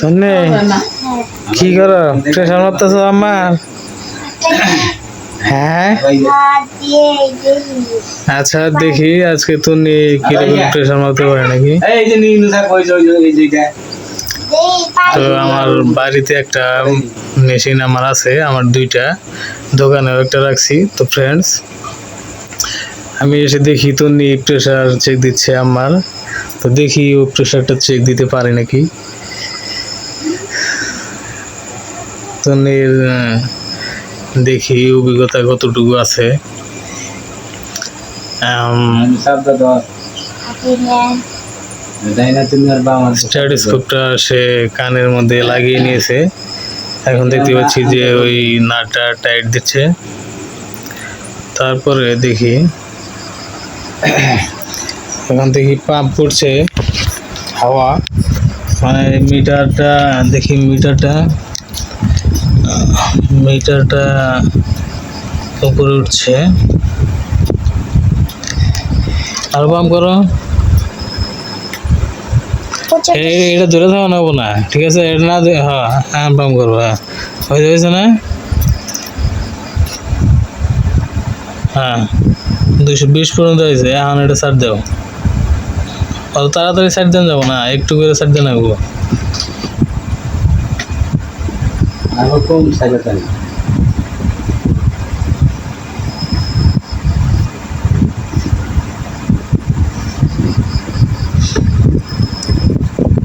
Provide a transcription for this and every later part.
ধন্যে কি করো? প্রেশার মারতেছ আমার? হ্যাঁ? আচ্ছা দেখি আজকে তুমি কীরকম প্রেশার মারতে পারে নাকি? তো আমার বাড়িতে একটা মেশিন আমার আছে আমার দুইটা। দোকানেও একটা রাখছি তো ফ্রেন্ডস আমি এসে দেখি তো নি প্রেশার চেক দিচ্ছে আমার। তো দেখি ও প্রেশারটা চেক দিতে পারে নাকি। তো নির দেখি অভিজ্ঞতা কতটুকু আছে। সে কানের মধ্যে লাগিয়ে নিয়েছে। এখন দেখতে পাচ্ছি যে ওই নাটটা টাইট দিচ্ছে। তারপরে দেখি। এখন দেখি পাম্প করছে হাওয়া। মানে মিটারটা দেখি মিটারটা মিটারটা উপরে উঠছে। আর পাম্প করো। এটা ধরে থাকা নেব না ঠিক আছে? এটা না হ্যাঁ হ্যাঁ পাম্প করব হ্যাঁ। হয়ে হয়েছে না? হ্যাঁ দুশো বিশ পর্যন্ত হয়েছে এখন এটা সার দাও। অত তাড়াতাড়ি সার দেন যাব না একটু করে সার দেন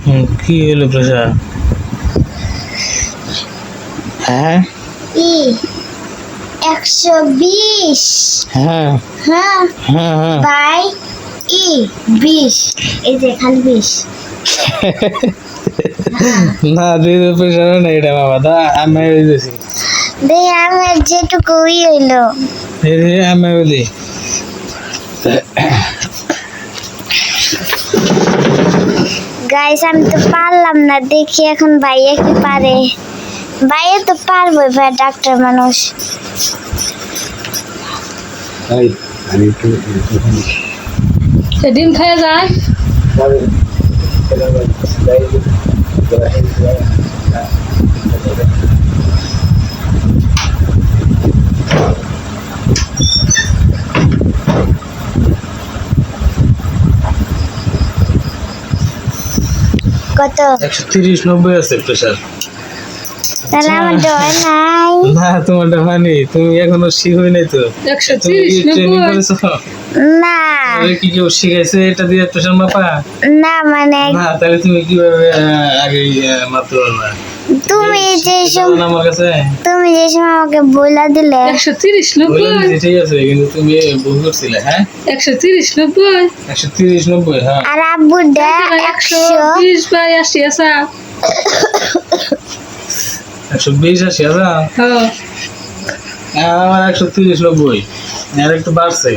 হুম, কি হলো প্রেশার হ্যাঁ? একশো বিশ। হ্যাঁ। হ্যাঁ। হ্যাঁ বাই ই বিশ। এই যে খালি বিশ। না দুই প্রেশার না এটা বাবা দা আমি যেটুকু ই হইল। আমি বলি গাইস আমি তো পারলাম না দেখি এখন ভাইয়া কি পারে। ভাইয়া তো পারবে ভাই ডাক্তার মানুষ। ডিম খেয়ে যায়? কত? একশো তিরিশ নব্বই আছে প্রেশার তাহলে আমার ডর নাই। না তোমারটা হয়নি। তুমি এখনও শিখ নাই তো। তিরিশ ট্রেনিং করেছ? না। কি কেউ শিখাইছে এটা দিয়ে প্রেশার মাপা? না মানে না তাহলে তুমি কীভাবে আগে মাপতে পারবে? তুমি যে সময় তুমি যে সময় আমাকে বইলা দিলে। একশো তিরিশ নব্বই। ঠিক আছে কিন্তু তুমি ভুল করছিলে হ্যাঁ? একশো তিরিশ নব্বই। একশো তিরিশ নব্বই হ্যাঁ। আর আব্বুটা একশো। একশো বিশ বাই আশি আসা একশো বিশ আশি হাজার? হ্যাঁ। আমার একশো তিরিশ নব্বই আর একটু বাড়ছে।